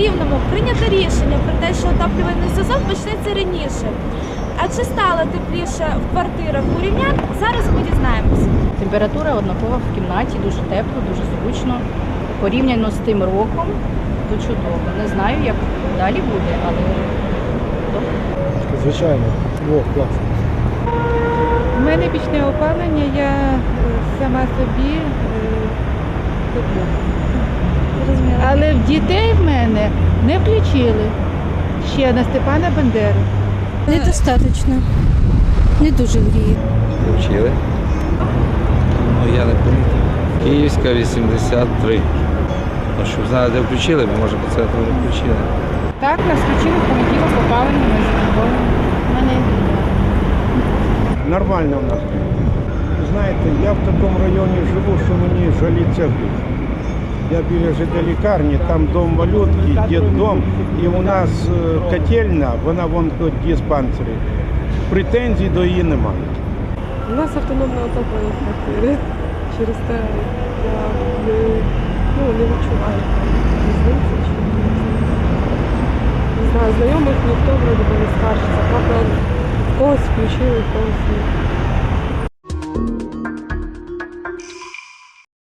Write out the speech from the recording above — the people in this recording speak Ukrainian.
Рівному прийнято рішення про те, що отоплювальний сезон почнеться раніше. А чи стало тепліше в квартирах у рівнян? Зараз ми дізнаємося. Температура однакова в кімнаті, дуже тепло, дуже зручно. Порівняно з тим роком, то чудово. Не знаю, як далі буде, але добре. Звичайно, О, класно. У мене пічне опалення, я е, сама собі е, топлю. Але в дітей мене не включили. Ще на Степана Бандеру. Недостаточно. Не дуже гріє. Включили. Ну я не помітив. Київська 83. Ну, щоб знали, де включили, ми може по це не включили. Так, нас включили в понеділок опалення на зимовому. У мене Нормально у нас. Знаєте, я в такому районі живу, що мені жаліться. Я біля лікарні, там дом малютки, дом, і у нас е, котельна, вона вон в диспансері. Претензій до її немає. У нас автономне отоплення в квартирі. Через те я не, ну, не відчуваю не знаю, знайомих ніхто вроде не скаржиться. Правда, когось включили, когось ні.